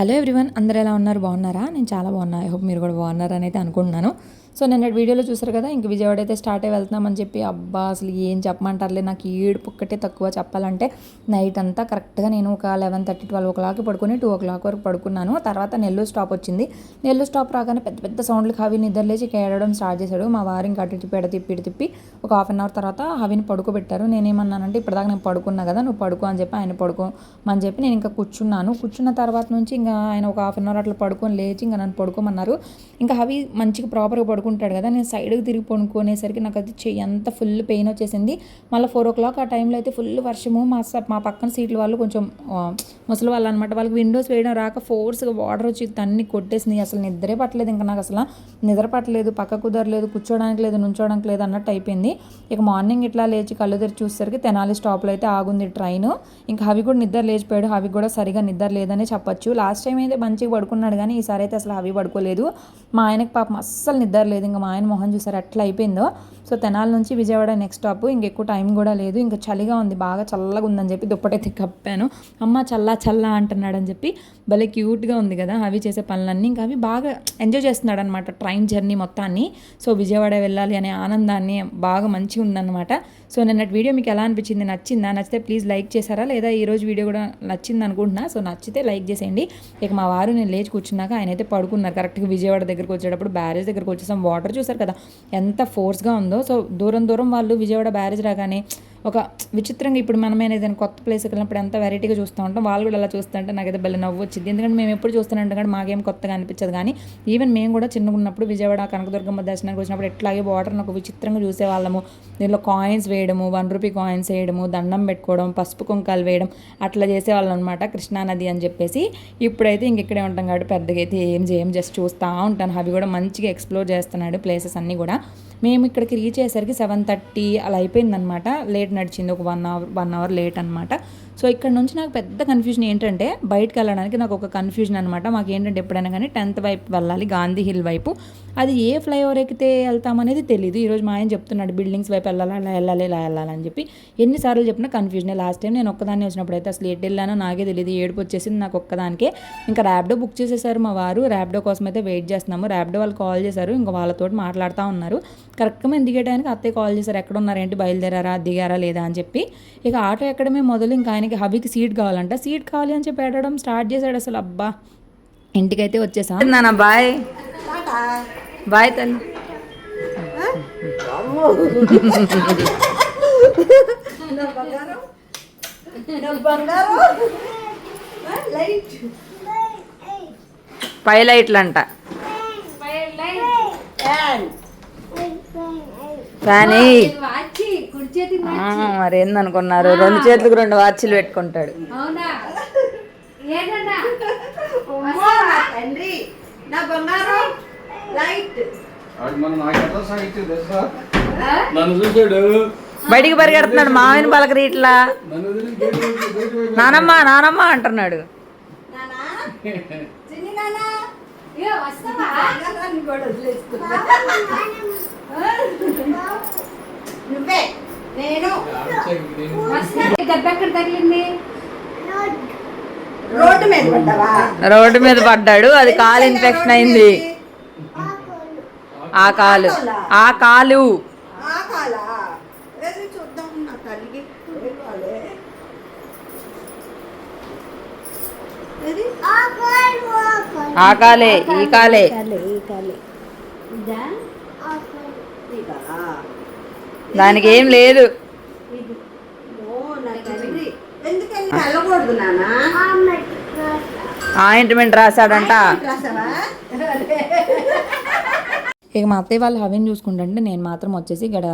Hello everyone అందరు ఎలా ఉన్నారు? బాగున్నారా? నేను చాలా బాగున్నా. ఐ హోప్ మీరు కూడా బాగున్నారని అయితే అనుకుంటున్నాను. సో నేను వీడియోలో చూసారు కదా ఇంక విజయవాడ అయితే స్టార్ట్ అయ్యి వెళ్తున్నామని చెప్పి అబ్బా అసలు ఏం చెప్పమంటారులే నాకు ఏడుపు ఒక్కటే తక్కువ చెప్పాలంటే నైట్ అంతా కరెక్ట్గా నేను ఒక eleven thirty twelve o'clock పడుకుని టూ ఓ క్లాక్ వరకు పడుకున్నాను. తర్వాత నెల్లూరు స్టాప్ వచ్చింది. నెల్లూరు స్టాప్ రాగానే పెద్ద పెద్ద సౌండ్లు హవి ఇద్దరు లేచి ఇక స్టార్ట్ చేశాడు. మా వారు ఇంకా అటు ఇటు పెడ తిప్పి ఇటు తిప్పి ఒక హాఫ్ అన్ అవర్ తర్వాత హవిని పడుకోబెట్టారు. నేనేమన్నానంటే ఇప్పటిదాకా నేను పడుకున్నా కదా నువ్వు పడుకో అని చెప్పి ఆయన పడుకోమని చెప్పి నేను ఇంకా కూర్చున్నాను. కూర్చున్న తర్వాత నుంచి ఇంకా ఆయన ఒక హాఫ్ అన్ అవర్ అట్లా పడుకొని లేచి ఇంకా నన్ను పడుకోమన్నారు. ఇంకా హవి మంచిగా ప్రాపర్గా పడుకుంటాడు కదా నేను సైడ్కి తిరిగి పడుకునేసరికి నాకు అది చెయ్యి అంత ఫుల్ పెయిన్ వచ్చేసింది. మళ్ళీ ఫోర్ ఓ క్లాక్ ఆ టైంలో అయితే ఫుల్ వర్షము మా స- మా పక్కన సీట్ల వాళ్ళు కొంచెం ముసలి వాళ్ళు అనమాట వాళ్ళకి విండోస్ వేయడం రాక ఫోర్స్గా వాటర్ వచ్చి తన్ని కొట్టేసింది అసలు నిద్రే పట్టలేదు ఇంకా నాకు అసలు. నిద్ర పట్టలేదు పక్క కుదరలేదు కూర్చోడానికి లేదు నుంచోడానికి లేదు అన్నట్టు అయిపోయింది. ఇక మార్నింగ్ ఇట్లా లేచి కళ్ళు తెరిచి చూసేసరికి తెనాలి స్టాప్లో అయితే ఆగుంది ట్రైన్. ఇంకా హవి కూడా నిద్ర లేచిపోయాడు. హవి కూడా సరిగా నిద్ర లేదని చెప్పచ్చు. లాస్ట్ టైం అయితే మంచిగా పడుకున్నాడు కానీ ఈసారి అయితే అసలు హవి పడుకోలేదు. మా ఆయనకి పాపం అస్సలు నిద్ర లేదు ఇంకా మా ఆయన మొహం చూసారు అట్లా అయిపోయిందో. సో తెనాల నుంచి విజయవాడ నెక్స్ట్ స్టాప్ ఇంకెక్కువ టైం కూడా లేదు. ఇంకా చలిగా ఉంది. బాగా చల్లగా ఉందని చెప్పి దుప్పటైతే కప్పాను. అమ్మ చల్లా చల్లా అంటున్నాడని చెప్పి భలే క్యూట్గా ఉంది కదా. అవి చేసే పనులన్నీ ఇంకా అవి బాగా ఎంజాయ్ చేస్తున్నాడు అనమాట ట్రైన్ జర్నీ మొత్తాన్ని. సో విజయవాడ వెళ్ళాలి అనే ఆనందాన్ని బాగా మంచిగా ఉందన్నమాట. సో నిన్నటి వీడియో మీకు ఎలా అనిపించింది? నచ్చిందా? నచ్చితే ప్లీజ్ లైక్ చేశారా? లేదా ఈ రోజు వీడియో కూడా నచ్చింది అనుకుంటున్నా. సో నచ్చితే లైక్ చేసేయండి. ఇక మా వారు నేను లేచి కూర్చున్నాక ఆయన అయితే పడుకున్నారు. కరెక్ట్గా విజయవాడ దగ్గరకు వచ్చేటప్పుడు బ్యారేజ్ దగ్గరకు వచ్చేసాం. వాటర్ చూసారు కదా. ఎంత ఫోర్స్గా ఉందో. సో దూరం దూరం వాళ్ళు విజయవాడ బ్యారేజ్ రాగానే ఒక విచిత్రంగా ఇప్పుడు మనమైన ఏదైనా కొత్త ప్లేస్కి వెళ్ళినప్పుడు ఎంత వెరైటీగా చూస్తూ ఉంటాం వాళ్ళు కూడా అలా చూస్తుంటే నాకైతే భలే నవ్వు వచ్చింది. ఎందుకంటే మేము ఎప్పుడు చూస్తున్నాం కానీ మాకేం కొత్తగా అనిపించదు. కానీ ఈవెన్ మేము కూడా చిన్నగా ఉన్నప్పుడు విజయవాడ కనకదుర్గమ్మ దర్శనానికి వచ్చినప్పుడు ఎట్లాగే వాటర్ని ఒక విచిత్రంగా చూసేవాళ్ళము. దీనిలో కాయిన్స్ వేయడము వన్ రూపీ కాయిన్స్ వేయడము దండం పెట్టుకోవడం పసుపు కుంకాలు వేయడం అట్లా చేసేవాళ్ళం అనమాట కృష్ణానది అని చెప్పేసి ఇప్పుడైతే ఇంకెక్కడే ఉంటాం కాబట్టి పెద్దగా అయితే ఏం చేయం జస్ట్ చూస్తూ ఉంటాను. అవి కూడా మంచిగా ఎక్స్ప్లోర్ చేస్తున్నాడు ప్లేసెస్ అన్నీ కూడా. మేము ఇక్కడికి రీచ్ అయ్యేసరికి సెవెన్ థర్టీ అలా అయిపోయిందనమాట లేట్ నడిచింది ఒక one hour one hour late అనమాట సో ఇక్కడ నుంచి నాకు పెద్ద కన్ఫ్యూజన్ ఏంటంటే బయటకు వెళ్ళడానికి నాకు ఒక కన్ఫ్యూజన్ అనమాట మాకు ఏంటంటే ఎప్పుడైనా కానీ టెన్త్ వైపు వెళ్ళాలి గాంధీ హిల్ వైపు. అది ఏ ఫ్లైఓవర్ ఎక్కితే వెళ్తామనేది తెలియదు ఈరోజు మా ఆయన చెప్తున్నాడు బిల్డింగ్స్ వైపు వెళ్ళాలి అలా వెళ్ళాలి ఇలా వెళ్ళాలి అని చెప్పి. ఎన్నిసార్లు చెప్పినా కన్ఫ్యూజన్ లాస్ట్ టైం నేను ఒక్కదాన్ని వచ్చినప్పుడు అయితే అసలు ఎటు వెళ్ళానో నాకే తెలియదు ఏడుపు వచ్చేసింది నాకు ఒక్కదానికే. ఇంకా ర్యాప్డో బుక్ చేసేసారు మా వారు. ర్యాప్డో కోసం అయితే వెయిట్ చేస్తున్నాము. ర్యాప్డో వాళ్ళు కాల్ చేశారు. ఇంకా వాళ్ళతో మాట్లాడుతూ ఉన్నారు. కరెక్ట్గా మేము దిగే టైంకి అత్తయ్య కాల్ చేశారు. ఎక్కడ ఉన్నారు? ఏంటి? బయలుదేరారా? దిగారా? లేదా? అని చెప్పి. ఇక ఆటో ఎక్కడమే మొదలు. ఇంకా ఆయనకి హబీకి సీట్ కావాలంట. సీట్ కావాలి అని చెప్పి పెట్టడం స్టార్ట్ చేశాడు అసలు. అబ్బా ఇంటికైతే వచ్చేసా? నాన్న బాయ్? బాయ్ తల్లి. పై లైట్లు అంట కానీ వాచి కుడి చేతి మరి ఏందనుకున్నారు? రెండు చేతులకు రెండు వాచ్లు పెట్టుకుంటాడు. అవునా? ఏంటన్నా తండ్రి నా బంగారం. లైట్. వాడు మన నాకు ఎట్లా సాగించే తెలుసా నన్ను చూసాడు బయటికి పరిగెడుతున్నాడు మావిన పలకరి ఇట్లా నానమ్మ నానమ్మ అంటున్నాడు. నానా? చిన్ని నానా? ఏ వస్తావా? బంగారాన్ని కూడా వదిలేసుకున్నా నువ్వే నేను వస్తా దెబ్బ ఎక్కడ తగిలింది రోడ్డు మీద పడ్డావా? రోడ్డు మీద పడ్డాడు అది కాలు ఇన్ఫెక్షన్ అయింది. ఆ కాలు. ఆ కాలు. ఆ కాలా? ఏది చూద్దాం నా తల్లికి ఏ కాలే? ఏది? ఆ కాలే ఈ కాలే. ఇదా ఈ కాలా? దానికి ఏం లేదు. ఆయింట్మెంట్ రాశాడంట. ఇక మా అత్తయ్య వాళ్ళు హవిని చూసుకుంటుంటే నేను మాత్రం వచ్చేసి ఇక్కడ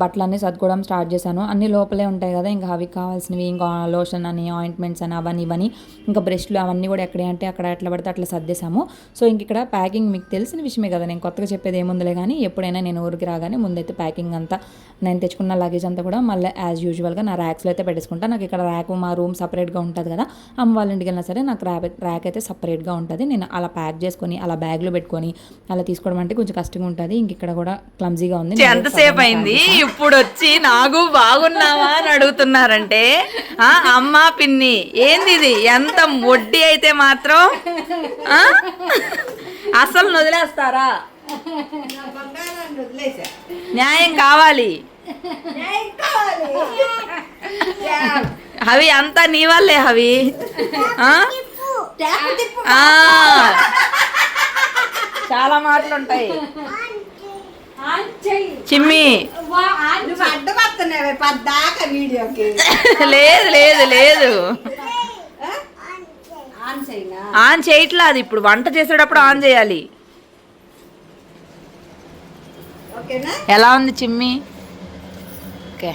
బట్టలన్నీ సర్దుకోవడం స్టార్ట్ చేశాను. అన్ని లోపలే ఉంటాయి కదా ఇంకా అవి కావాల్సినవి ఇంకా లోషన్ అని ఆయింట్మెంట్స్ అని అవన్నీ ఇవన్నీ ఇంకా బ్రష్లు అవన్నీ కూడా ఎక్కడ అంటే అక్కడ ఎట్లా పడితే అట్లా సర్దేశాము. సో ఇంక ఇక్కడ ప్యాకింగ్ మీకు తెలిసిన విషయమే కదా నేను కొత్తగా చెప్పేది ఏముందిలే కానీ ఎప్పుడైనా నేను ఊరికి రాగానే ముందైతే ప్యాకింగ్ అంతా నేను తెచ్చుకున్న లగేజ్ అంతా కూడా మళ్ళీ యాజ్ యూజువల్గా నా ర్యాక్స్లో అయితే పెట్టేసుకుంటా. నాకు ఇక్కడ ర్యాక్ మా రూమ్ సపరేట్గా ఉంటుంది కదా అమ్మ వాళ్ళ ఇంటికి వెళ్ళినా సరే నాకు ర్యాక్ ర్యాక్ అయితే సపరేట్గా ఉంటుంది. నేను అలా ప్యాక్ చేసుకొని అలా బ్యాగ్లో పెట్టుకొని అలా తీసుకోవడం అంటే కొంచెం కష్టంగా ఉంటుంది. ఇంక ఇక్కడ కూడా క్లమ్జీగా ఉంది. ఎంతసేపు అయింది? ఇప్పుడు వచ్చి నాకు బాగున్నావా అని అడుగుతున్నారంటే ఆ, అమ్మా పిన్ని ఏంది ఇది ఎంత వడ్డీ అయితే మాత్రం అసలు వదిలేస్తారా న్యాయం కావాలి. అవి అంతా నీ వల్లే అవి ఆ? చాలా మాటలు ఉంటాయి చిమ్మి. నువ్వు పద్దాకా వీడియోకి. లేదు లేదు లేదు? ఆన్ చేయట్లా అది ఇప్పుడు వంట చేసేటప్పుడు ఆన్ చేయాలి. ఎలా ఉంది చిమ్మి? ఓకే.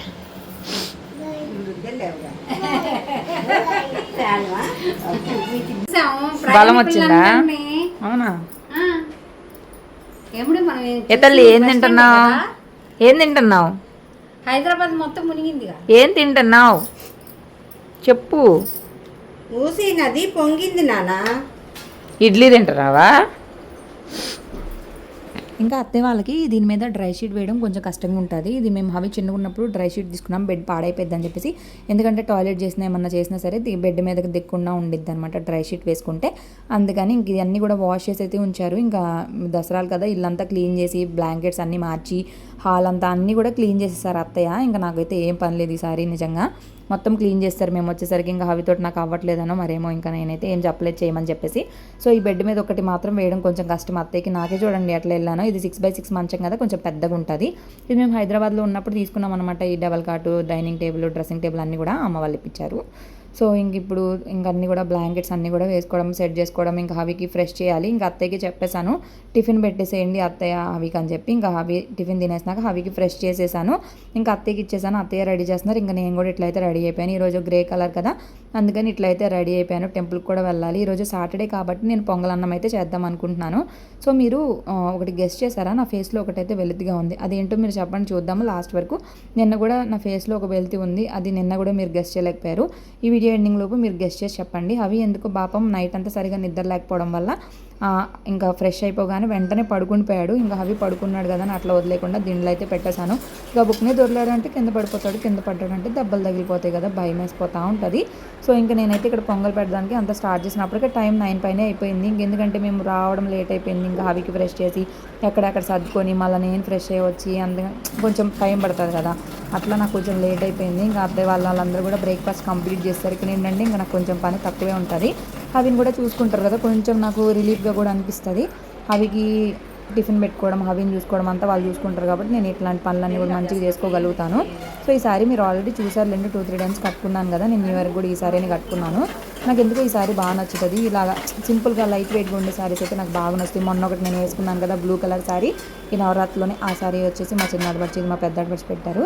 బలం వచ్చిందా? అవునా? మనం ఏం తింటున్నావు ఏం తింటున్నావు? హైదరాబాద్ మొత్తం మునిగిందిగా. ఏం తింటున్నావు? చెప్పు. మూసీ నది పొంగింది నానా ఇడ్లీ తింటున్నావా? ఇంకా అత్తే వాళ్ళకి దీని మీద డ్రై షీట్ వేయడం కొంచెం కష్టంగా ఉంటుంది. ఇది మేము అవి చిన్నగా ఉన్నప్పుడు డ్రై షీట్ తీసుకున్నాం బెడ్ పాడైపోద్ది అని చెప్పేసి. ఎందుకంటే టాయిలెట్ చేసినా ఏమన్నా చేసినా సరే బెడ్ మీదకి దిక్కుండా ఉండిద్ది అనమాట డ్రై షీట్ వేసుకుంటే. అందుకని ఇంక ఇవన్నీ కూడా వాష్ చేసి అయితే ఉంచారు. ఇంకా దసరాలు కదా ఇల్లంతా క్లీన్ చేసి బ్లాంకెట్స్ అన్నీ మార్చి హాల్ అంతా అన్నీ కూడా క్లీన్ చేసేసారు అత్తయ్య. ఇంకా నాకైతే ఏం పని లేదు ఈసారి నిజంగా. మొత్తం క్లీన్ చేస్తారు. మేము వచ్చేసరికి ఇంకా హవితోటి నాకు అవ్వట్లేదనో మరేమో ఇంకా నేనైతే ఏం చెప్పలేదు చేయమని చెప్పేసి. సో ఈ బెడ్ మీద ఒకటి మాత్రం వేయడం కొంచెం కష్టం. అత్తయ్యకి నాకే చూడండి అట్లా వెళ్ళాను. ఇది సిక్స్ బై సిక్స్ మంచం కదా కొంచెం పెద్దగా ఉంటుంది. ఇది మేము హైదరాబాద్లో ఉన్నప్పుడు తీసుకున్నాం అనమాట ఈ డబల్ కాటు డైనింగ్ టేబుల్ డ్రెస్సింగ్ టేబుల్ అన్నీ కూడా అమ్మ వాళ్ళు ఇప్పించారు. సో ఇంక ఇప్పుడు ఇంక అన్నీ కూడా బ్లాంకెట్స్ అన్నీ కూడా వేసుకోవడం సెట్ చేసుకోవడం ఇంకా హవికి ఫ్రెష్ చేయాలి. ఇంకా అత్తయ్యకి చెప్పేశాను టిఫిన్ పెట్టేసేయండి అత్తయ్య హవికి అని చెప్పి ఇంకా హవి టిఫిన్ తినేసినాక హవికి ఫ్రెష్ చేసేసాను ఇంకా అత్తయ్యకి ఇచ్చేసాను అత్తయ్య రెడీ చేస్తున్నారు ఇంకా నేను కూడా ఇట్లయితే రెడీ అయిపోయాను. ఈరోజు గ్రే కలర్ కదా అందుకని ఇట్లయితే రెడీ అయిపోయాను టెంపుల్కి కూడా వెళ్ళాలి. ఈరోజు సాటర్డే కాబట్టి నేను పొంగల్ అన్నం అయితే చేద్దాం అనుకుంటున్నాను. సో మీరు ఒకటి గెస్ట్ చేశారా? నా ఫేస్లో ఒకటైతే వెలుతుగా ఉంది. అదేంటో మీరు చెప్పండి చూద్దాము లాస్ట్ వరకు. నిన్న కూడా నా ఫేస్లో ఒక వెలుతి ఉంది అది నిన్న కూడా మీరు గెస్ట్ చేయలేకపోయారు. ఈ వీడియో ఎండింగ్ లోపు మీరు గెస్ట్ చేసి చెప్పండి. అవి ఎందుకు పాపం నైట్ అంతా సరిగా నిద్ర లేకపోవడం వల్ల ఇంకా ఫ్రెష్ అయిపోగానే వెంటనే పడుకునిపోయాడు ఇంకా అవి పడుకున్నాడు కదా అని అట్లా వదిలేకుండా దిండ్లు అయితే పెట్టేశాను. ఇక బుక్ని దొరలేడంటే దొరలాడంటే కింద పడిపోతాడు కింద పడ్డాడంటే దెబ్బలు తగిలిపోతాయి కదా భయం వేసిపోతూ ఉంటుంది. సో ఇంకా నేనైతే ఇక్కడ పొంగల్ పెట్టడానికి అంత స్టార్ట్ చేసినప్పటికే టైం నైన్ పైనే అయిపోయింది. ఇంకెందుకంటే మేము రావడం లేట్ అయిపోయింది. ఇంకా అవికి ఫ్రెష్ చేసి ఎక్కడెక్కడ సర్దుకొని మళ్ళీ నేను ఫ్రెష్ అయ్యి వచ్చి అందుకని కొంచెం టైం పడుతుంది కదా. అట్లా నాకు కొంచెం లేట్ అయిపోయింది. ఇంకా అబ్బాయి వాళ్ళ వాళ్ళందరూ కూడా బ్రేక్ఫాస్ట్ కంప్లీట్ చేసేసరికి ఏంటంటే ఇంకా నాకు కొంచెం పని తక్కువే ఉంటుంది. అవిని కూడా చూసుకుంటారు కదా కొంచెం నాకు రిలీఫ్గా కూడా అనిపిస్తుంది. అవికి టిఫిన్ పెట్టుకోవడం హవిని చూసుకోవడం అంతా వాళ్ళు చూసుకుంటారు కాబట్టి నేను ఇట్లాంటి పనులన్నీ కూడా మంచిగా చేసుకోగలుగుతాను. సో ఈసారి మీరు ఆల్రెడీ చూసారు రెండు టూ త్రీ టైమ్స్ కట్టుకున్నాను కదా నేను న్యూ ఇయర్ కూడా ఈసారి కట్టుకున్నాను. నాకు ఎందుకో ఈ సారీ బాగా నచ్చుతుంది. ఇలాగా సింపుల్గా లైట్ వెయిట్గా ఉండే సారీస్ అయితే నాకు బాగా నచ్చుతాయి. మొన్న ఒకటి నేను వేసుకున్నాను కదా బ్లూ కలర్ సారీ. ఈ నవరాత్రిలోనే ఆ సారీ వచ్చేసి మా చిన్న ఆడపడిచి మా పెద్ద ఆడపడిచి పెట్టారు.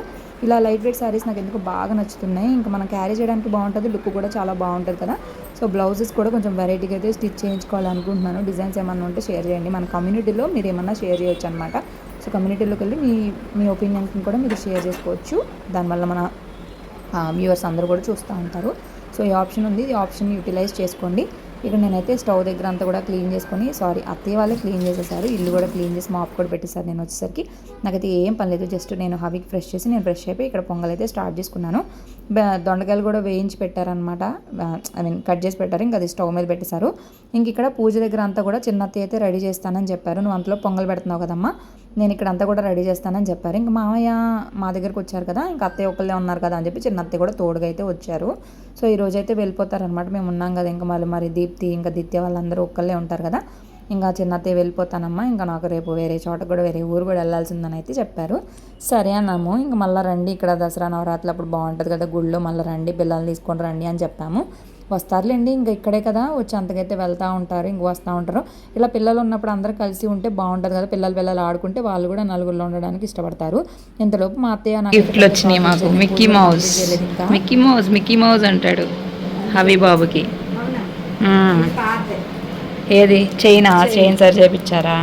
ఇలా లైట్ వెయిట్ సారీస్ నాకు ఎందుకు బాగా నచ్చుతున్నాయి. ఇంకా మనం క్యారీ చేయడానికి బాగుంటుంది లుక్ కూడా చాలా బాగుంటుంది కదా. సో బ్లౌజెస్ కూడా కొంచెం వెరైటీగా అయితే స్టిచ్ చేయించుకోవాలనుకుంటున్నాను. డిజైన్స్ ఏమన్నా ఉంటే షేర్ చేయండి. మన కమ్యూనిటీలో మీరు ఏమన్నా షేర్ చేయొచ్చు అనమాట సో కమ్యూనిటీలోకి వెళ్ళి మీ మీ ఒపీనియన్స్ని కూడా మీరు షేర్ చేసుకోవచ్చు. దానివల్ల మన వ్యూవర్స్ అందరూ కూడా చూస్తూ ఉంటారు. సో ఈ ఆప్షన్ ఉంది. ఈ ఆప్షన్ యూటిలైజ్ చేసుకోండి. ఇక్కడ నేనైతే స్టవ్ దగ్గర అంతా కూడా క్లీన్ చేసుకొని సారీ అత్తయ్య వాళ్ళే క్లీన్ చేసేసారు. ఇల్లు కూడా క్లీన్ చేసి మాప్ కూడా పెట్టేశారు నేను వచ్చేసరికి. నాకైతే ఏం పని లేదు. జస్ట్ నేను హవికి ఫ్రెష్ చేసి నేను ఫ్రెష్ అయిపోయి ఇక్కడ పొంగల్ అయితే స్టార్ట్ చేసుకున్నాను. దొండకాయలు కూడా వేయించి పెట్టారనమాట ఐ మీన్ కట్ చేసి పెట్టారు. ఇంకా అది స్టవ్ మీద పెట్టేశారు. ఇంక ఇక్కడ పూజ దగ్గర అంతా కూడా చిన్న అత్తయ్య అయితే రెడీ చేస్తానని చెప్పారు. నువ్వు అంతలో పొంగల్ పెడుతున్నావు కదమ్మా. నేను ఇక్కడ అంతా కూడా రెడీ చేస్తానని చెప్పారు. ఇంకా మామయ్య మా దగ్గరకు వచ్చారు కదా ఇంకా అత్తయ్య ఒకళ్ళే ఉన్నారు కదా అని చెప్పి చిన్న అత్తయ్య కూడా తోడుగా అయితే వచ్చారు. సో ఈ రోజు అయితే వెళ్ళిపోతారనమాట మేము ఉన్నాం కదా ఇంకా మళ్ళీ మరి దీప్తి ఇంకా దిత్య వాళ్ళందరూ ఒక్కళ్ళే ఉంటారు కదా. ఇంకా చిన్న అత్తయ్య వెళ్ళిపోతానమ్మా. ఇంకా నాకు రేపు వేరే చోట కూడా వేరే ఊరు కూడా వెళ్ళాల్సిందని అయితే చెప్పారు. సరే అన్నాము. ఇంకా మళ్ళీ రండి ఇక్కడ దసరా నవరాత్రులు అప్పుడు బాగుంటుంది కదా గుళ్ళో మళ్ళీ రండి పిల్లల్ని తీసుకొని రండి అని చెప్పాము. వస్తారులేండి ఇంకా ఇక్కడే కదా వచ్చి అంతకైతే వెళ్తూ ఉంటారు ఇంక వస్తూ ఉంటారు. ఇలా పిల్లలు ఉన్నప్పుడు అందరూ కలిసి ఉంటే బాగుంటుంది కదా పిల్లలు పిల్లలు ఆడుకుంటే వాళ్ళు కూడా నలుగురిలో ఉండడానికి ఇష్టపడతారు. ఇంతలోపు మా అత్తయ్య నాకు గిఫ్ట్లు వచ్చినాయి మాకు. Mickey Mouse Mickey Mouse Mickey Mouse అంటాడు మ్మ్. పాతే ఏది? చైనా చైన్ సరి చేపించారా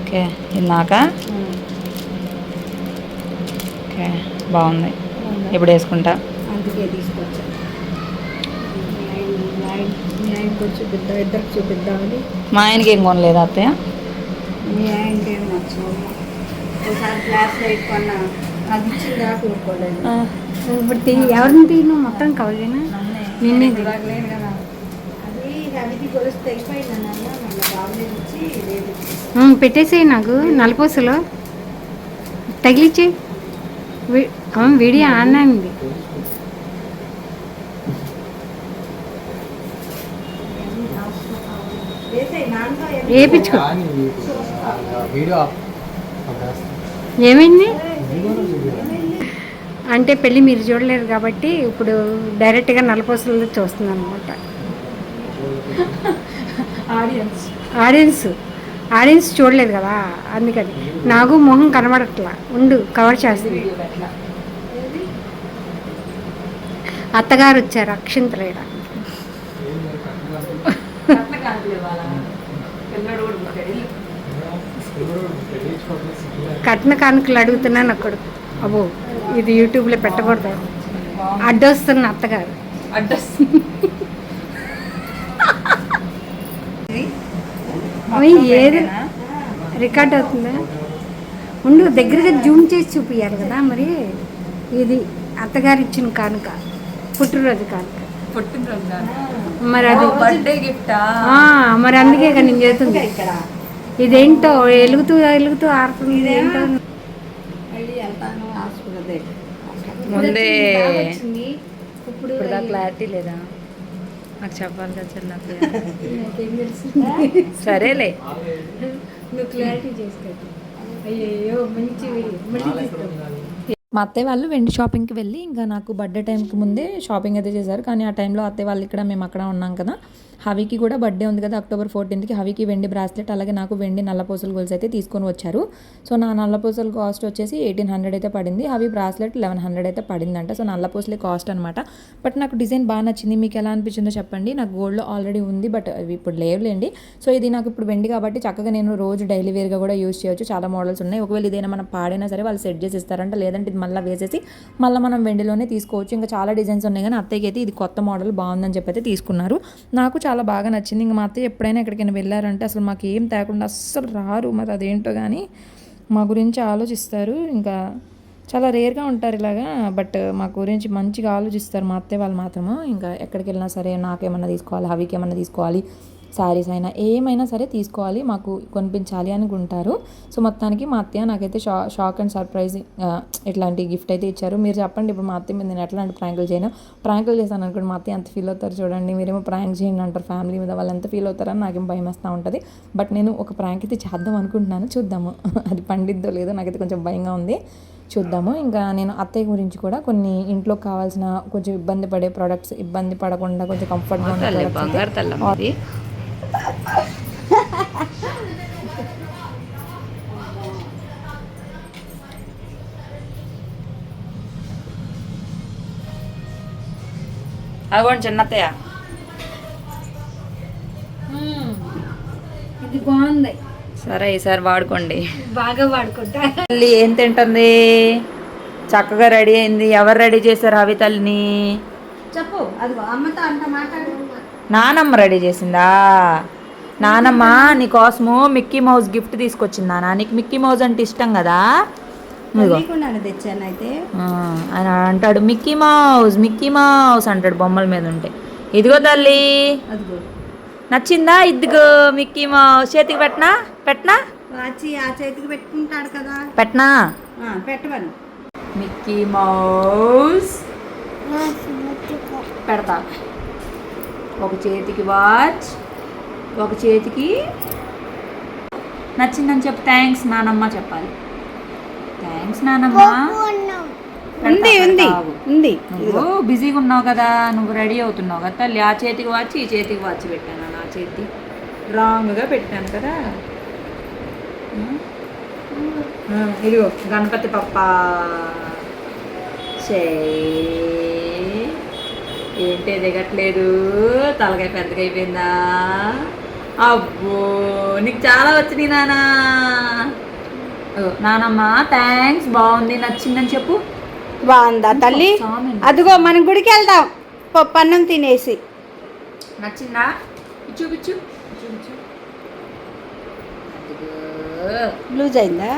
ఓకే. ఇన్నాక ఓకే. బాగుంది. ఇప్పుడు వేసుకుంటా? అందుకే తీసుకొచ్చాను మీ ఆయనకు చూపిద్దాం ఇద్దరికి చూపిద్దామని. మా ఆయనకి ఏం కొనలేదు అత్తయ్య? మీ ఆయనకి ఏమి నచ్చవు. ఒకసారి లైట్ కొన్న అది ఇప్పుడు తీ ఎవరిని తీను మొత్తం కవలేనా నిన్నే. కదా. అది మళ్ళీ ఇచ్చి పెట్టేసేయి నాకు నలపూసలో. తగిలిచ్చి అవును వీడియో ఆన్ అయింది వేసేయి వీడియో ఏమైంది? అంటే పెళ్ళి మీరు చూడలేరు కాబట్టి ఇప్పుడు డైరెక్ట్గా నలపూసలు చూస్తున్నాను అనమాట ఆడియన్స్ ఆడియన్స్ ఆడియన్స్ చూడలేదు కదా అందుకని. నాకు మొహం కనబడట్లా. ఉండు కవర్ చేస్తుంది అత్తగారు వచ్చారు అక్షింతలు కట్న కానుకలు అడుగుతున్నాను అక్కడ అబ్బో ఇది యూట్యూబ్లో పెట్టకూడదు. అడ్డొస్తున్న అత్తగారు. ఏది? రికార్డ్ అవుతుందా? ఉండు దగ్గరగా జూమ్ చేసి చూపించాలి కదా మరి. ఇది అత్తగారు ఇచ్చిన కానుక పుట్టినరోజు కానుక. పుట్టినరోజు మరి అది బర్త్డే గిఫ్టా మరి అందుకే నేను చేస్తుంది ఇక్కడ. ఇదేంటో ఎలుగుతూ ఎలుగుతూ ఆడుతుంది ఇదేంటో. మళ్ళీ వెళ్తాను హాస్పిటల్ ముందే ఇప్పుడు క్లారిటీ లేదా? నాకు చెప్పాలి కదా నాకేం తెలుసు. సరేలే. నువ్వు క్లారిటీ చేసుకో అయ్యో మంచి వీడియో. మళ్ళీ తీస్తాను మా అత్తయ్య వాళ్ళు వెండి షాపింగ్కి వెళ్ళి ఇంకా నాకు బర్త్డే టైంకి ముందే షాపింగ్ అయితే చేశారు. కానీ ఆ టైంలో అత్తయ్య వాళ్ళు ఇక్కడ మేము అక్కడ ఉన్నాం కదా. హవికి కూడా బర్త్డే ఉంది కదా అక్టోబర్ ఫోర్టీన్త్కి. హవికి వెండి బ్రాస్లెట్ అలాగే నాకు వెండి నల్లపూసల గొలుసు అయితే తీసుకొని వచ్చారు. సో నా నల్లపూసల కాస్ట్ వచ్చేసి ఎయిటీన్ హండ్రెడ్ అయితే పడింది. హవి బ్రాస్లెట్ లెవెన్ హండ్రెడ్ అయితే పడిందంట. సో నల్లపూసలే కాస్ట్ అనమాట బట్ నాకు డిజైన్ బాగా నచ్చింది. మీకు ఎలా అనిపించిందో చెప్పండి. నాకు గోల్డ్లో ఆల్రెడీ ఉంది బట్ అవి ఇప్పుడు లేవులేండి. సో ఇది నాకు ఇప్పుడు వెండి కాబట్టి చక్కగా నేను రోజు డైలీ వేర్గా కూడా యూజ్ చేయొచ్చు. చాలా మోడల్స్ ఉన్నాయి. ఒకవేళ ఇదైనా మనం పాడైనా సరే వాళ్ళు సెట్ చేసి ఇస్తారంట. లేదంటే ఇది మళ్ళీ వేసేసి మళ్ళీ మనం వెండిలోనే తీసుకోవచ్చు. ఇంకా చాలా డిజైన్స్ ఉన్నాయి కానీ అత్తయ్యకి అయితే ఇది కొత్త మోడల్ బాగుందని చెప్పి అయితే తీసుకున్నారు. నాకు చాలా బాగా నచ్చింది. ఇంకా మా అత్తయ్య ఎప్పుడైనా ఎక్కడికైనా వెళ్ళారంటే అసలు మాకు ఏం తేకుండా అస్సలు రారు మరి అదేంటో కానీ మా గురించి ఆలోచిస్తారు. ఇంకా చాలా రేర్గా ఉంటారు ఇలాగా బట్ మా గురించి మంచిగా ఆలోచిస్తారు మా అత్తయ్య వాళ్ళు మాత్రము. ఇంకా ఎక్కడికి వెళ్ళినా సరే నాకేమన్నా తీసుకోవాలి హవికి ఏమన్నా తీసుకోవాలి శారీస్ అయినా ఏమైనా సరే తీసుకోవాలి మాకు కొనిపించాలి అనుకుంటారు సో మొత్తానికి మా అత్తయ్య నాకైతే షా షాక్ అండ్ సర్ప్రైజ్ ఇట్లాంటి గిఫ్ట్ అయితే ఇచ్చారు. మీరు చెప్పండి ఇప్పుడు మా అత్తయ్య మీద నేను ఎట్లాంటి ప్రాంకులు చేయను. ప్రాంకులు చేశాను అనుకోండి మా అత్తయ్య ఎంత ఫీల్ అవుతారు చూడండి. మీరేమో ప్రాంక్ చేయండి అంటారు ఫ్యామిలీ మీద వాళ్ళు ఎంత ఫీల్ అవుతారని నాకేం భయం వేస్తూ ఉంటుంది. బట్ నేను ఒక ప్రాంక్ అయితే చేద్దాం అనుకుంటున్నాను. చూద్దాము. అది పండిద్దో లేదో నాకైతే కొంచెం భయంగా ఉంది. చూద్దాము. ఇంకా నేను అత్తయ్య గురించి కూడా కొన్ని ఇంట్లో కావాల్సిన కొంచెం ఇబ్బంది పడే ప్రోడక్ట్స్ ఇబ్బంది పడకుండా కొంచెం కంఫర్ట్గా అదిగోండి చిన్నత్తయ్య. ఇది బాగుంది. సరే ఈసారి వాడుకోండి. బాగా వాడుకుంటా. తల్లి ఏం తింటుంది? చక్కగా రెడీ అయింది. ఎవరు రెడీ చేశారు అవి తల్లిని? చెప్పు అదిగో అమ్మతో అంత మాట్లాడు. నానమ్మ రెడీ చేసిందా? నానమ్మ నీకోసము మిక్కీ మౌస్ గిఫ్ట్ తీసుకొచ్చింది నాన్న నీకు మిక్కీ మౌస్ అంటే ఇష్టం కదా? తెచ్చాను అయితే. ఆ, ఆయన అంటాడు మిక్కీ మౌస్ మిక్కీ మౌస్ అంటాడు బొమ్మల మీద ఉంటే. ఇదిగో తల్లి. అదిగో. నచ్చిందా? ఇదిగో మిక్కీ మౌస్. చేతికి పెట్టనా? పెట్టనా? ఆ చేతికి పెట్టుకుంటాడు కదా. పెట్టనా? ఆ, పెట్టమను. Mickey Mouse. పెడతా. ఒక చేతికి వాచ్ ఒక చేతికి నచ్చిందని చెప్పు. థ్యాంక్స్ నానమ్మ చెప్పాలి. థ్యాంక్స్ నానమ్మ. ఉంది ఉంది ఉంది. నువ్వు బిజీగా ఉన్నావు కదా నువ్వు రెడీ అవుతున్నావు కదా తల్లి. ఆ చేతికి వాచి ఈ చేతికి వాచి పెట్టాను నా చేతి. రాంగ్గా పెట్టాను కదా. ఇదిగో గణపతి పప్ప. చేయి. ఏంటి దిగట్లేదు తలకాయ పెద్దగా అయిపోయిందా? అబ్బో నీకు చాలా వచ్చినాయి నానా. ఓ, నానమ్మ థ్యాంక్స్ బాగుంది నచ్చిందని చెప్పు. బాగుందా తల్లి. అదిగో మనం గుడికి వెళ్దాం. పప్పు అన్నం తినేసి. నచ్చిందా? చూపించు చూపించు. లూజ్ అయిందా?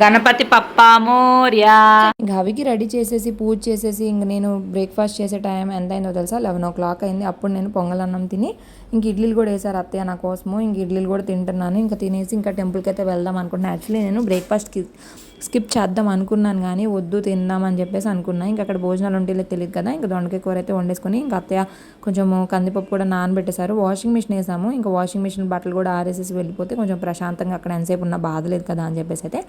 గణపతి పప్ప మోర్యా. ఇంకా అవికి రెడీ చేసేసి పూజ చేసేసి ఇంక నేను బ్రేక్ఫాస్ట్ చేసే టైం ఎంత అయిందో తెలుసా? లెవెన్ ఓ క్లాక్ అయింది. అప్పుడు నేను పొంగల్ అన్నం తిని ఇంక ఇడ్లీలు కూడా వేసారు అత్తయ్య నా కోసము. ఇంక ఇడ్లీలు కూడా తింటున్నాను. ఇంకా తినేసి ఇంకా టెంపుల్కి అయితే వెళ్దాం అనుకుంటున్నాను యాక్చువల్లీ నేను బ్రేక్ఫాస్ట్కి స్కిప్ చేద్దాం అనుకున్నాను కానీ వద్దు తిందామని చెప్పేసి అనుకున్నాను ఇంకా అక్కడ భోజనాలు ఉంటే తెలియదు కదా ఇంకా దొండకాయ కూర అయితే వండేసుకొని ఇంకా అత్తయ్య కొంచెం కందిపప్పు కూడా నానబెట్టేశారు. వాషింగ్ మిషన్ వేసాము. ఇంకా వాషింగ్ మిషన్ బట్టలు కూడా ఆరేసేసి వెళ్ళిపోతే కొంచెం ప్రశాంతంగా అక్కడ ఎంతసేపు ఉన్న బాధ లేదు కదా అని చెప్పేసి అయితే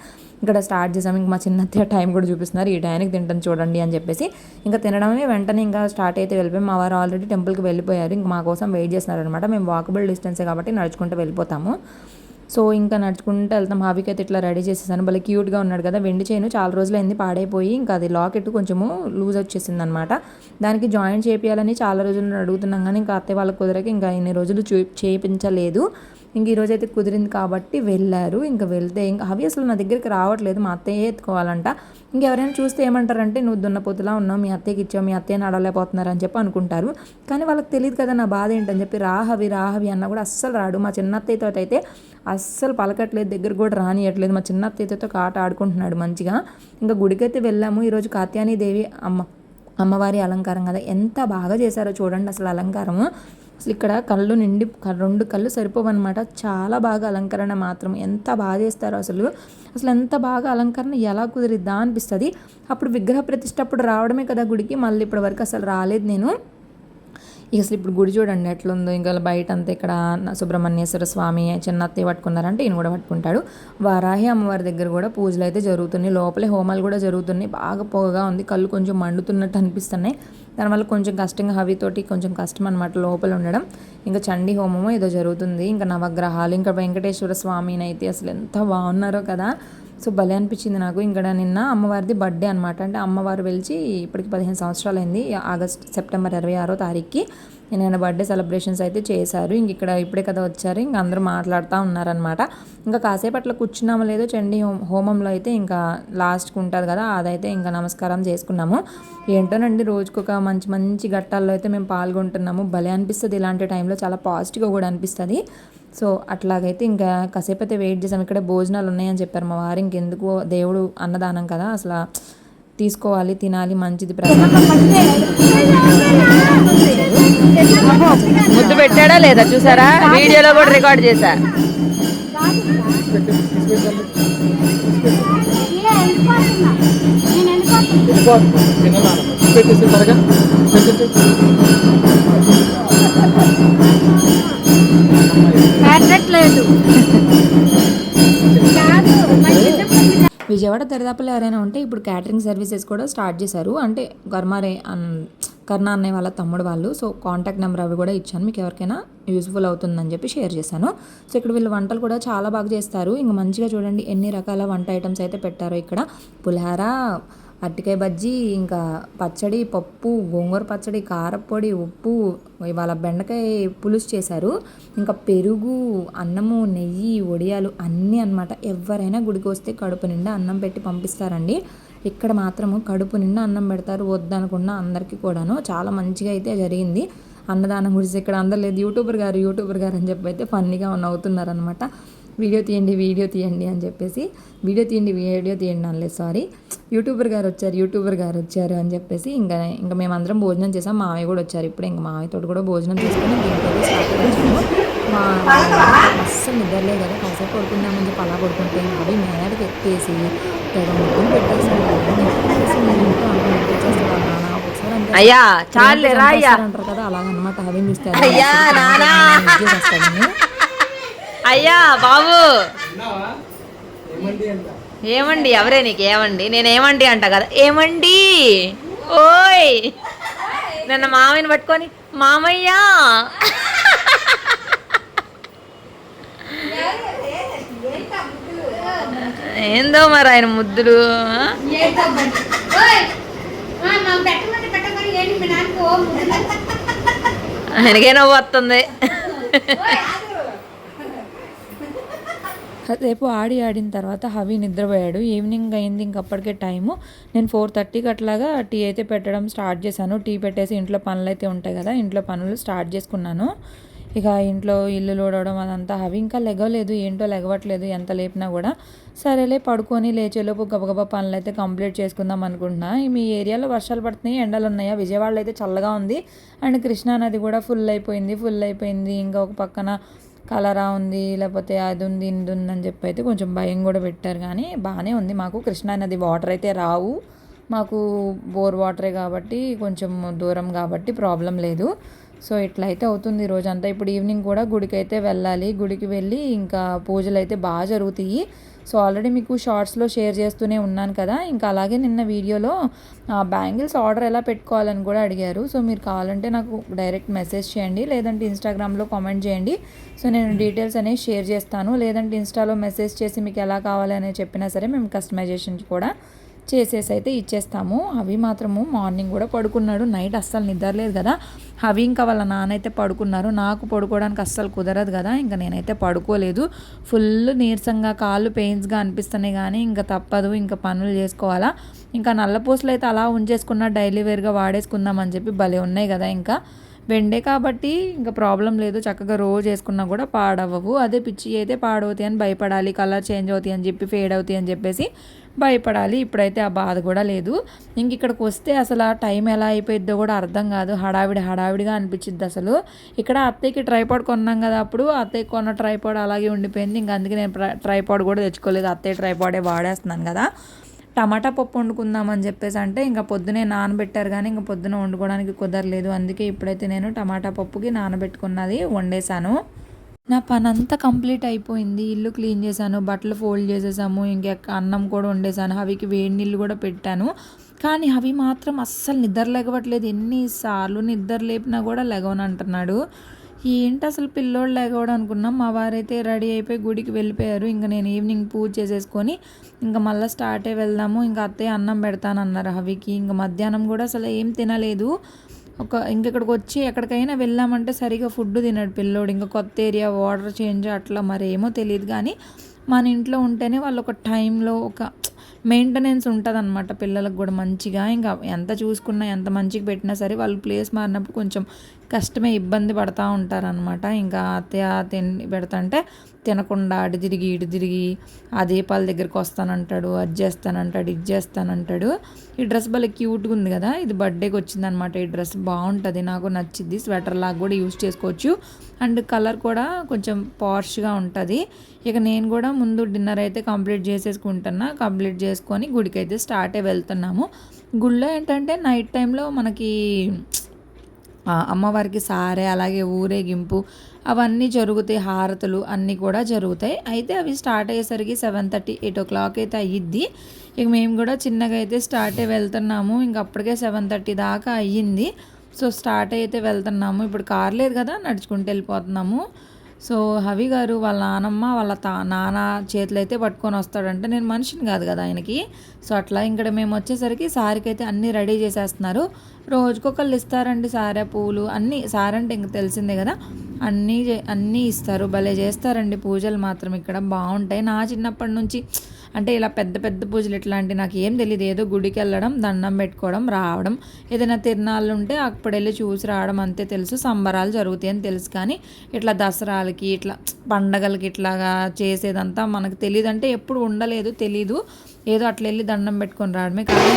ఇక్కడ స్టార్ట్ చేసాము ఇంకా మా చిన్న అత్తయ్య టైం కూడా చూపిస్తున్నారు. ఈ టైంకి తింటాను చూడండి అని చెప్పేసి ఇంకా తినడమే వెంటనే ఇంకా స్టార్ట్ అయితే వెళ్ళిపోయి. మా వారు ఆల్రెడీ టెంపుల్కి వెళ్ళిపోయారు. ఇంకా మా కోసం వెయిట్ చేస్తున్నారు అనమాట మేము వాకబుల్ డిస్టెన్సే కాబట్టి నడుచుకుంటూ వెళ్ళిపోతాము. సో ఇంకా నడుచుకుంటూ వెళ్తాం. హావికి అయితే ఇట్లా రెడీ చేసేసాను. భలే క్యూట్గా ఉన్నాడు కదా. వెండి చైన్ చాలా రోజులు పాడైపోయి ఇంకా అది లాకెట్ కొంచెము లూజ్ వచ్చేసింది అనమాట దానికి జాయిన్ చేపియాలని చాలా రోజులు అడుగుతున్నాం కానీ ఇంకా అత్తయ్య వాళ్ళకి కుదరక ఇంకా ఇన్ని రోజులు చూ చేయించలేదు ఇంక ఈరోజు అయితే కుదిరింది కాబట్టి వెళ్ళారు. ఇంకా వెళ్తే ఇంకా అవి అసలు నా దగ్గరికి రావట్లేదు. మా అత్తయ్య ఎత్తుకోవాలంట. ఇంకెవరైనా చూస్తే ఏమంటారంటే నువ్వు దున్నపోతులా ఉన్నావు. మీ అత్తయ్యకి ఇచ్చావు. మీ అత్తయ్య నడవలేకపోతున్నారు అని చెప్పి అనుకుంటారు. కానీ వాళ్ళకి తెలియదు కదా నా బాధ ఏంటని చెప్పి రాహవి రాహవి అన్న కూడా అస్సలు రాడు. మా చిన్న అత్తయ్యతో అయితే అస్సలు పలకట్లేదు. దగ్గర కూడా రానియట్లేదు. మా చిన్న అత్తయ్యతో ఆట ఆడుకుంటున్నాడు మంచిగా. ఇంకా గుడికైతే వెళ్ళాము. ఈరోజు కాత్యాని దేవి అమ్మ అమ్మవారి అలంకారం కదా. ఎంత బాగా చేశారో చూడండి అసలు అలంకారము. అసలు ఇక్కడ కళ్ళు నిండి రెండు కళ్ళు సరిపోవన్నమాట. చాలా బాగా అలంకరణ మాత్రం. ఎంత బాగా చేస్తారో అసలు. అసలు ఎంత బాగా అలంకరణ ఎలా కుదిరిద్దా అనిపిస్తుంది. అప్పుడు విగ్రహ ప్రతిష్ట అప్పుడు రావడమే కదా గుడికి. మళ్ళీ ఇప్పటి వరకు అసలు రాలేదు నేను. ఇక అసలు ఇప్పుడు గుడి చూడండి ఎట్లుందో. ఇంకా బయట అంతా ఇక్కడ సుబ్రహ్మణ్యేశ్వర స్వామి చిన్న అత్తయ్య పట్టుకున్నారంటే ఈయన కూడా పట్టుకుంటాడు. వారాహి అమ్మవారి దగ్గర కూడా పూజలు అయితే జరుగుతున్నాయి. లోపలే హోమాలు కూడా జరుగుతున్నాయి. బాగా పొగగా ఉంది. కళ్ళు కొంచెం మండుతున్నట్టు అనిపిస్తున్నాయి. దానివల్ల కొంచెం కష్టంగా హవితోటి కొంచెం కష్టం అనమాట లోపల ఉండడం. ఇంకా చండీ హోమము ఏదో జరుగుతుంది. ఇంకా నవగ్రహాలు ఇంకా వెంకటేశ్వర స్వామిని అయితే అసలు ఎంత బాగున్నారో కదా. సో భలే అనిపించింది నాకు. ఇక్కడ నిన్న అమ్మవారిది బర్త్డే అనమాట అంటే అమ్మవారు వెలిచి ఇప్పటికి పదిహేను సంవత్సరాలు అయింది ఆగస్ట్ సెప్టెంబర్ ఇరవై ఆరో తారీఖుకి నేను బర్త్డే సెలబ్రేషన్స్ అయితే చేశారు. ఇంక ఇక్కడ ఇప్పుడే కదా వచ్చారు. ఇంక అందరూ మాట్లాడుతూ ఉన్నారనమాట ఇంకా కాసేపు అట్లా కూర్చున్నామో లేదో చండీ హోమ హోమంలో అయితే ఇంకా లాస్ట్కి ఉంటుంది కదా అదైతే ఇంకా నమస్కారం చేసుకున్నాము. ఏంటోనండి రోజుకొక మంచి మంచి ఘట్టాల్లో అయితే మేము పాల్గొంటున్నాము. భలే అనిపిస్తుంది. ఇలాంటి టైంలో చాలా పాజిటివ్గా కూడా అనిపిస్తుంది. సో అట్లాగైతే ఇంకా కాసేపు అయితే వెయిట్ చేసాం ఇక్కడ భోజనాలు ఉన్నాయని చెప్పారు మా వారు. ఇంకెందుకు దేవుడు అన్నదానం కదా అసలు తీసుకోవాలి తినాలి మంచిది ముద్దు పెట్టాడా లేదా చూసారా? వీడియోలో కూడా రికార్డ్ చేశా. పెట్టేసి త్వరగా విజయవాడ దరిదాపులో ఎవరైనా ఉంటే ఇప్పుడు క్యాటరింగ్ సర్వీసెస్ కూడా స్టార్ట్ చేశారు. అంటే గర్మారే అన్ కర్ణ అన్నయ్య వాళ్ళ తమ్ముడు వాళ్ళు. సో కాంటాక్ట్ నెంబర్ అవి కూడా ఇచ్చాను. మీకు ఎవరికైనా యూస్ఫుల్ అవుతుందని చెప్పి షేర్ చేశాను. సో ఇక్కడ వీళ్ళు వంటలు కూడా చాలా బాగా చేస్తారు. ఇంక మంచిగా చూడండి ఎన్ని రకాల వంట ఐటమ్స్ అయితే పెట్టారో ఇక్కడ. పులిహార అరటికాయ బజ్జీ ఇంకా పచ్చడి పప్పు గోంగూర పచ్చడి కారపొడి ఉప్పు ఇవాళ బెండకాయ పులుసు చేశారు. ఇంకా పెరుగు అన్నము నెయ్యి వడియాలు అన్నీ అన్నమాట. ఎవరైనా గుడికి వస్తే కడుపు నిండా అన్నం పెట్టి పంపిస్తారండి. ఇక్కడ మాత్రము కడుపు నిండా అన్నం పెడతారు వద్దనుకున్న అందరికీ కూడాను. చాలా మంచిగా అయితే జరిగింది. అన్నదానం గురించి ఇక్కడ అందరు లేదు. యూట్యూబర్ గారు యూట్యూబర్ గారు అని చెప్పి అయితే ఫన్నీగా నవ్వుతున్నారు అనమాట వీడియో తీయండి వీడియో తీయండి అని చెప్పేసి వీడియో తీయండి వీడియో తీయండి అనలేదు సారీ యూట్యూబర్ గారు వచ్చారు యూట్యూబర్ గారు వచ్చారు అని చెప్పేసి ఇంకా ఇంకా మేమందరం భోజనం చేసాం. మావయ్య కూడా వచ్చారు ఇప్పుడు ఇంకా మావయ్యతో కూడా భోజనం చేసుకొని దీంట్లో స్టార్ట్ చేసాము మా అస్సలు నిద్రలేదు కదా కాసేపు పడుకుందామని చెప్పి అలా పడుకుంటే అవి మేడకి ఎత్తేసి తెగ ముగ్గులు పెట్టేసి అయ్యా చాలే రా అయ్యా అంటారు కదా అలాగనమాట అవి చూస్తే అయ్యా, బాబు. ఏమండి ఎవరే నీకు? ఏమండి? నేను ఏమండి అంట కదా. ఏమండి? ఓయ్. నన్ను మామయ్యని పట్టుకొని మామయ్య. ఏందో మరి ఆయన ముద్దులు ఆ? పెట్టమంటే పెట్టమని ఏంటి మీ నాన్నకి ఓ ముద్దు. ఆయనకే నవ్వు వస్తుంది రేపు ఆడి ఆడిన తర్వాత హవి నిద్రపోయాడు. ఈవినింగ్ అయింది ఇంకప్పటికే టైము. నేను ఫోర్ థర్టీకి అట్లాగా టీ అయితే పెట్టడం స్టార్ట్ చేశాను. టీ పెట్టేసి ఇంట్లో పనులు అయితే ఉంటాయి కదా ఇంట్లో పనులు స్టార్ట్ చేసుకున్నాను. ఇక ఇంట్లో ఇల్లు లోడవడం అదంతా అవి ఇంకా లెగవలేదు ఏంటో లెగవట్లేదు ఎంత లేపినా కూడా. సరేలే పడుకొని లేచేలోపు గబగబా పనులు అయితే కంప్లీట్ చేసుకుందాం అనుకుంటున్నా. మీ ఏరియాలో వర్షాలు పడుతున్నాయి ఎండలు ఉన్నాయా? విజయవాడలో అయితే చల్లగా ఉంది. అండ్ కృష్ణా నది కూడా ఫుల్ అయిపోయింది ఫుల్ అయిపోయింది. ఇంకా ఒక పక్కన కలరా ఉంది లేకపోతే అది ఉంది ఇది ఉంది అని చెప్పి అయితే కొంచెం భయం కూడా పెట్టారు. కానీ బాగానే ఉంది. మాకు కృష్ణా నది వాటర్ అయితే రావు. మాకు బోర్ వాటరే కాబట్టి కొంచెం దూరం కాబట్టి ప్రాబ్లం లేదు. సో ఇట్లా అయితే అవుతుంది రోజంతా. ఇప్పుడు ఈవినింగ్ కూడా గుడికి అయితే వెళ్ళాలి. గుడికి వెళ్ళి ఇంకా పూజలు అయితే బాగా జరుగుతాయి. సో ఆల్రెడీ మీకు షార్ట్స్లో షేర్ చేస్తూనే ఉన్నాను కదా. ఇంకా అలాగే నిన్న వీడియోలో బ్యాంగిల్స్ ఆర్డర్ ఎలా పెట్టుకోవాలని కూడా అడిగారు. సో మీరు కావాలంటే నాకు డైరెక్ట్ మెసేజ్ చేయండి. లేదంటే ఇన్స్టాగ్రామ్లో కామెంట్ చేయండి. సో నేను డీటెయిల్స్ అనేవి షేర్ చేస్తాను. లేదంటే ఇన్స్టాలో మెసేజ్ చేసి మీకు ఎలా కావాలి అనేది చెప్పినా సరే మేము కస్టమైజేషన్ కూడా చేసేసి అయితే ఇచ్చేస్తాము. అవి మాత్రము మార్నింగ్ కూడా పడుకున్నాడు. నైట్ అస్సలు నిద్రలేదు కదా. అవి ఇంకా వాళ్ళ నాన్న అయితే పడుకున్నారు. నాకు పడుకోవడానికి అస్సలు కుదరదు కదా. ఇంకా నేనైతే పడుకోలేదు. ఫుల్ నీరసంగా కాళ్ళు పెయిన్స్గా అనిపిస్తున్నాయి కానీ ఇంకా తప్పదు. ఇంకా పనులు చేసుకోవాలా. ఇంకా నల్లపూసలు అయితే అలా ఉంచేసుకున్నా డైలీ వేర్గా వాడేసుకుందాం అని చెప్పి భలే ఉన్నాయి కదా ఇంకా. వెండే కాబట్టి ఇంకా ప్రాబ్లం లేదు. చక్కగా రోజు వేసుకున్నా కూడా పాడవవు అదే పిచ్చి అయితే పాడవుతాయి అని భయపడాలి. కలర్ చేంజ్ అవుతాయి అని చెప్పి ఫేడ్ అవుతాయి అని చెప్పేసి భయపడాలి. ఇప్పుడైతే ఆ బాధ కూడా లేదు. ఇంక ఇక్కడికి వస్తే అసలు ఆ టైం ఎలా అయిపోయిద్దో కూడా అర్థం కాదు. హడావిడి హడావిడిగా అనిపించింది అసలు. ఇక్కడ అత్తయ్యకి ట్రైపాడ్ కొన్నాం కదా అప్పుడు అత్తయ్య కొన్న ట్రైపాడ్ అలాగే ఉండిపోయింది. ఇంకా అందుకే నేను ట్రైపాడ్ కూడా తెచ్చుకోలేదు. అత్తయ్య ట్రైపాడే వాడేస్తున్నాను కదా. టమాటా పప్పు వండుకుందామని చెప్పేసి అంటే ఇంకా పొద్దునే నానబెట్టారు కానీ ఇంకా పొద్దున వండుకోవడానికి కుదరలేదు. అందుకే ఇప్పుడైతే నేను టమాటా పప్పుకి నానబెట్టుకున్నది వండేసాను నా పని అంతా కంప్లీట్ అయిపోయింది. ఇల్లు క్లీన్ చేశాను బట్టలు ఫోల్డ్ చేసేసాము ఇంకా అన్నం కూడా వండేసాను అవికి వేడి నీళ్ళు కూడా పెట్టాను. కానీ అవి మాత్రం అస్సలు నిద్ర లేగవట్లేదు ఎన్నిసార్లు నిద్ర లేపినా కూడా లెగవని అంటున్నాడు. ఏంటి అసలు పిల్లోడు లేకపోవడం అనుకున్నాం. మా వారైతే రెడీ అయిపోయి గుడికి వెళ్ళిపోయారు. ఇంకా నేను ఈవినింగ్ పూజ చేసేసుకొని ఇంకా మళ్ళీ స్టార్టే వెళ్దాము. ఇంకా అత్తయ్య అన్నం పెడతానన్నారు హవికి. ఇంకా మధ్యాహ్నం కూడా అసలు ఏం తినలేదు. ఒక ఇంకెక్కడికి వచ్చి ఎక్కడికైనా వెళ్ళామంటే సరిగా ఫుడ్ తినాడు పిల్లోడు. ఇంకా కొత్త ఏరియా వాటర్ చేంజ్ అట్లా మరేమో తెలియదు కానీ మన ఇంట్లో ఉంటేనే వాళ్ళు ఒక టైంలో ఒక మెయింటెనెన్స్ ఉంటుంది అనమాట పిల్లలకు కూడా మంచిగా. ఇంకా ఎంత చూసుకున్నా ఎంత మంచిగా పెట్టినా సరే వాళ్ళు ప్లేస్ మారినప్పుడు కొంచెం కష్టమే ఇబ్బంది పడతా ఉంటారనమాట ఇంకా అత్తయ్య తిని పెడతంటే తినకుండా అటు తిరిగి ఇటు తిరిగి ఆ దీపాల దగ్గరికి వస్తానంటాడు అది చేస్తానంటాడు ఇది చేస్తానంటాడు. ఈ డ్రెస్ భలే క్యూట్గా ఉంది కదా ఇది బర్త్డేకి వచ్చిందనమాట ఈ డ్రెస్ బాగుంటుంది నాకు నచ్చింది స్వెటర్ లాగా కూడా యూస్ చేసుకోవచ్చు. అండ్ కలర్ కూడా కొంచెం పార్ష్గా ఉంటుంది. ఇక నేను కూడా ముందు డిన్నర్ అయితే కంప్లీట్ చేసేసుకుంటున్నా. కంప్లీట్ చేసుకొని గుడికి అయితే స్టార్ట్ అయి వెళ్తున్నాము. గుళ్ళో ఏంటంటే నైట్ టైంలో మనకి అమ్మవారికి సారే అలాగే ఊరేగింపు అవన్నీ జరుగుతాయి హారతులు అన్నీ కూడా జరుగుతాయి. అయితే అవి స్టార్ట్ అయ్యేసరికి seven thirty eight o'clock అయితే అయ్యిద్ది ఇక మేము కూడా చిన్నగా అయితే స్టార్ట్ అయ్యి వెళ్తున్నాము. ఇంక అప్పటికే సెవెన్ థర్టీ దాకా అయ్యింది. సో స్టార్ట్ అయితే వెళ్తున్నాము. ఇప్పుడు కార్ లేదు కదా నడుచుకుంటూ వెళ్ళిపోతున్నాము. సో హవి గారు వాళ్ళ నానమ్మ వాళ్ళ తా నాన్న చేతులు అయితే పట్టుకొని వస్తాడంటే. నేను మనిషిని కాదు కదా ఆయనకి. సో అట్లా ఇక్కడ మేము వచ్చేసరికి సారికి అయితే అన్నీ రెడీ చేసేస్తున్నారు. రోజుకొకళ్ళు ఇస్తారండి సారే పూలు. అన్నీ సారంటే ఇంక తెలిసిందే కదా. అన్నీ చే- అన్నీ ఇస్తారు. భలే చేస్తారండి పూజలు మాత్రం. ఇక్కడ బాగుంటాయి. నా చిన్నప్పటి నుంచి అంటే ఇలా పెద్ద పెద్ద పూజలు ఇట్లాంటి నాకు ఏం తెలియదు ఏదో గుడికి వెళ్ళడం దండం పెట్టుకోవడం రావడం ఏదైనా తిరణాలు ఉంటే అప్పుడు వెళ్ళి చూసి రావడం అంతే తెలుసు. సంబరాలు జరుగుతాయి అని తెలుసు కానీ ఇట్లా దసరాలకి ఇట్లా పండగలకి ఇట్లాగా చేసేదంతా మనకు తెలియదు అంటే ఎప్పుడు ఉండలేదు తెలీదు. ఏదో అట్లా వెళ్ళి దండం పెట్టుకొని రావడమే కానీ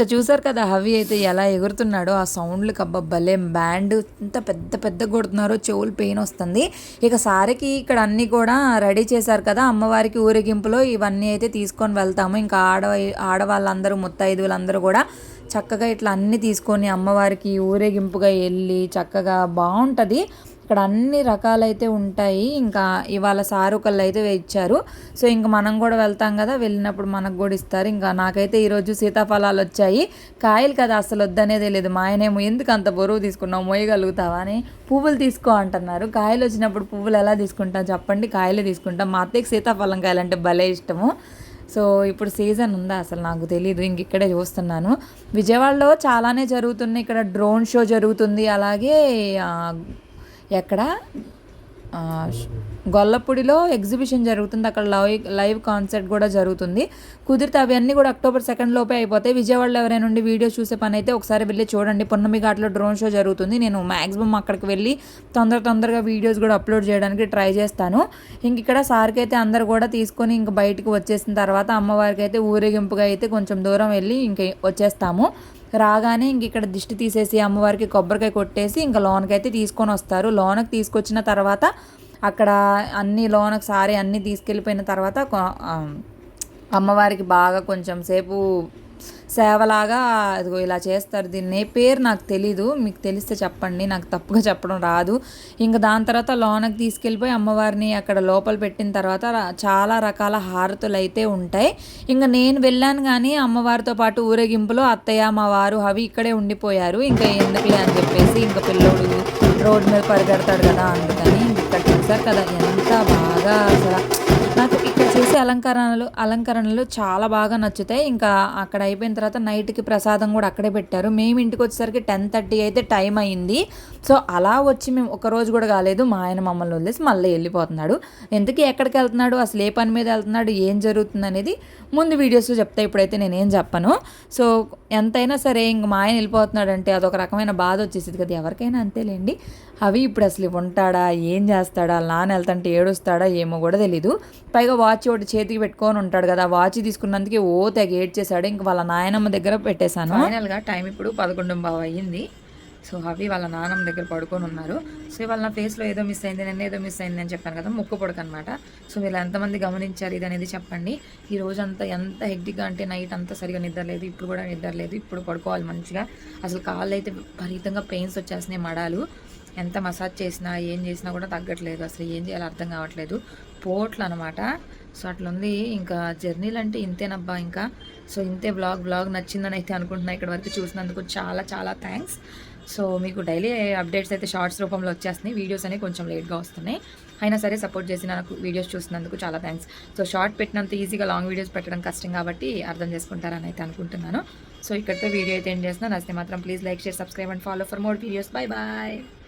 ఇంకా చూసారు కదా హవి అయితే ఎలా ఎగురుతున్నాడో ఆ సౌండ్లు అబ్బా భలే బ్యాండ్ ఎంత పెద్ద పెద్ద కొడుతున్నారో చెవులు పెయిన్ వస్తుంది. ఇక సారికి ఇక్కడ అన్నీ కూడా రెడీ చేశారు కదా అమ్మవారికి ఊరేగింపులో ఇవన్నీ అయితే తీసుకొని వెళ్తాము. ఇంకా ఆడ ఆడవాళ్ళందరూ ముత్తైదువులందరూ కూడా చక్కగా ఇట్లా అన్నీ తీసుకొని అమ్మవారికి ఊరేగింపుగా వెళ్ళి చక్కగా బాగుంటుంది. ఇక్కడ అన్ని రకాలైతే ఉంటాయి. ఇంకా ఇవాళ సారుకళ్ళు అయితే ఇచ్చారు. సో ఇంకా మనం కూడా వెళ్తాం కదా వెళ్ళినప్పుడు మనకు కూడా ఇస్తారు. ఇంకా నాకైతే ఈరోజు సీతాఫలాలు వచ్చాయి. కాయలు కదా అసలు వద్దనేదే లేదు మా ఆయనేమో ఎందుకు అంత బరువు తీసుకున్నావు? మోయగలుగుతావా? అని పువ్వులు తీసుకో అంటున్నారు. కాయలు వచ్చినప్పుడు పువ్వులు ఎలా తీసుకుంటాం చెప్పండి. కాయలే తీసుకుంటాం. మా అత్తయ్యకి సీతాఫలం కాయలు అంటే భలే ఇష్టము. సో ఇప్పుడు సీజన్ ఉందా అసలు నాకు తెలియదు ఇంక ఇక్కడే చూస్తున్నాను. విజయవాడలో చాలానే జరుగుతున్నాయి. ఇక్కడ డ్రోన్ షో జరుగుతుంది. అలాగే ఎక్కడ? గొల్లపూడిలో ఎగ్జిబిషన్ జరుగుతుంది. అక్కడ లైవ్ లైవ్ కాన్సర్ట్ కూడా జరుగుతుంది. కుదిరితే అవన్నీ కూడా అక్టోబర్ సెకండ్ లోపే అయిపోతాయి. విజయవాడలో ఎవరైనా ఉండి వీడియో చూసే పని అయితే ఒకసారి వెళ్ళి చూడండి. పున్నమి ఘాట్లో డ్రోన్ షో జరుగుతుంది. నేను మ్యాక్సిమం అక్కడికి వెళ్ళి తొందర తొందరగా వీడియోస్ కూడా అప్లోడ్ చేయడానికి ట్రై చేస్తాను. ఇంక ఇక్కడ సార్కి అయితే అందరు కూడా తీసుకొని ఇంక బయటకు వచ్చేసిన తర్వాత అమ్మవారికి అయితే ఊరేగింపుగా అయితే కొంచెం దూరం వెళ్ళి ఇంక వచ్చేస్తాము. రాగానే ఇంక ఇక్కడ దిష్టి తీసేసి అమ్మవారికి కొబ్బరికాయ కొట్టేసి ఇంకా లోనకైతే తీసుకొని వస్తారు. లోనకి తీసుకొచ్చిన తర్వాత అక్కడ అన్ని లోనకు సారీ అన్నీ తీసుకెళ్ళిపోయిన తర్వాత కొ- అమ్మవారికి బాగా కొంచెం సేపు సేవలాగా అదిగో ఇలా చేస్తారు. దీన్ని పేరు నాకు తెలీదు. మీకు తెలిస్తే చెప్పండి. నాకు తప్పుగా చెప్పడం రాదు. ఇంకా దాని తర్వాత లోనకి తీసుకెళ్ళిపోయి అమ్మవారిని అక్కడ లోపల పెట్టిన తర్వాత చాలా రకాల హారతులు అయితే ఉంటాయి. ఇంకా నేను వెళ్ళాను కానీ అమ్మవారితో పాటు ఊరేగింపులో అత్తయ్య మా వారు అవి ఇక్కడే ఉండిపోయారు. ఇంకా ఎందుకులే అని చెప్పేసి ఇంకా పిల్లోడు రోడ్డు మీద పరిగెడతాడు కదా అందుకని ఇక్కడ చూసారు కదా ఎంత బాగా అసలు. నాకు చేసే అలంకరణలు అలంకరణలు చాలా బాగా నచ్చుతాయి. ఇంకా అక్కడ అయిపోయిన తర్వాత నైట్కి ప్రసాదం కూడా అక్కడే పెట్టారు. మేము ఇంటికి వచ్చేసరికి టెన్ థర్టీ అయితే టైం అయింది. సో అలా వచ్చి మేము ఒక రోజు కూడా కాలేదు. మా ఆయన మమ్మల్ని వదిలేసి మళ్ళీ వెళ్ళిపోతున్నాడు. ఎందుకు ఎక్కడికి వెళ్తున్నాడు? అసలు ఏ పని మీద వెళ్తున్నాడు? ఏం జరుగుతుంది అనేది ముందు వీడియోస్లో చెప్తా. ఇప్పుడైతే నేనేం చెప్పను. సో ఎంతైనా సరే ఇంక మా ఆయన వెళ్ళిపోతున్నాడు అంటే అదొక రకమైన బాధ వచ్చేసింది కదా. ఎవరికైనా అంతేలేండి. అవి ఇప్పుడు అసలు ఉంటాడా? ఏం చేస్తాడా? వాళ్ళ నాన్న వెళ్తుంటే ఏడుస్తాడా? ఏమో కూడా తెలీదు. పైగా వాచ్ ఒకటి చేతికి పెట్టుకొని ఉంటాడు కదా వాచ్ తీసుకున్నందుకే ఓ తెగ ఏడ్చేసాడు ఇంక వాళ్ళ నాయనమ్మ దగ్గర పెట్టేశాను. ఫైనల్గా టైం ఇప్పుడు పదకొండు బావ అయ్యింది. సో అవి వాళ్ళ నాన్నమ్మ దగ్గర పడుకొని ఉన్నారు. సో వాళ్ళ నా ఫేస్లో ఏదో మిస్ అయింది నేను ఏదో మిస్ అయింది అని చెప్పాను కదా ముక్కు పొడక అనమాట సో వీళ్ళు ఎంతమంది గమనించారు ఇది అనేది చెప్పండి. ఈ రోజు ఎంత హెక్టిక్గా అంటే నైట్ అంతా సరిగా నిద్ర లేదు ఇప్పుడు కూడా నిద్ర లేదు ఇప్పుడు పడుకోవాలి మంచిగా. అసలు కాళ్ళు అయితే విపరీతంగా పెయిన్స్ వచ్చేస్తున్నాయి మడాలు. ఎంత మసాజ్ చేసినా ఏం చేసినా కూడా తగ్గట్లేదు. అసలు ఏం చేయాలో అర్థం కావట్లేదు. పోట్లు అనమాట సో అట్లుంది. ఇంకా జర్నీలు అంటే ఇంతేనబ్బా ఇంకా. సో ఇంతే బ్లాగ్ బ్లాగ్ నచ్చిందని అయితే అనుకుంటున్నా ఇక్కడ వరకు చూసినందుకు చాలా చాలా థ్యాంక్స్. సో మీకు డైలీ అప్డేట్స్ అయితే షార్ట్స్ రూపంలో వచ్చేస్తున్నాయి. వీడియోస్ అనేవి కొంచెం లేట్గా వస్తున్నాయి. అయినా సరే సపోర్ట్ చేసి నాకు వీడియోస్ చూసినందుకు చాలా థ్యాంక్స్. సో షార్ట్ పెట్టినంత ఈజీగా లాంగ్ వీడియోస్ పెట్టడం కష్టం కాబట్టి అర్థం చేసుకుంటారని అయితే అనుకుంటున్నాను. సో ఇక్కడితో వీడియో అయితే ఏం చేస్తున్నా. నచ్చితే మాత్రం please like share subscribe and follow for more videos. Bye bye